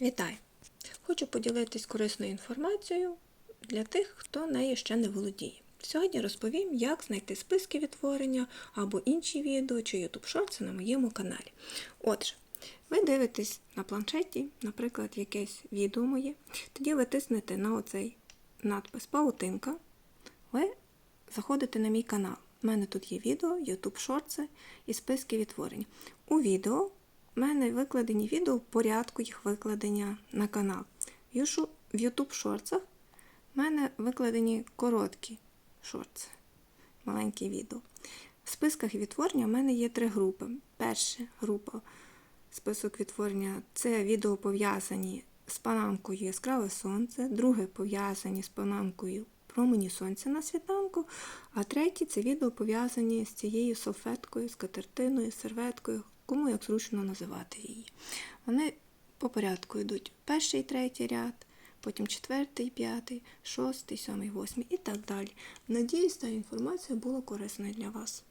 Вітаю! Хочу поділитись корисною інформацією для тих, хто нею ще не володіє. Сьогодні розповім, як знайти списки відтворення або інші відео чи YouTube Shorts на моєму каналі. Отже, ви дивитесь на планшеті, наприклад, якесь відео моє, тоді ви тиснете на оцей надпис Паутинка, ви заходите на мій канал. У мене тут є відео, YouTube Shorts і списки відтворення. У відео у мене викладені відео в порядку їх викладення на канал. В YouTube Shorts в мене викладені короткі шорти, маленькі відео. В списках відтворення в мене є три групи. Перша група список відтворення це відео пов'язані з панамкою Яскраве сонце, друге пов'язані з панамкою Промені сонця на світанку, а третє це відео пов'язані з цією салфеткою, скатертиною, серветкою, кому як зручно називати її. Вони по порядку йдуть перший, третій ряд, потім четвертий, п'ятий, шостий, сьомий, восьмий і так далі. Надіюсь, ця інформація була корисною для вас.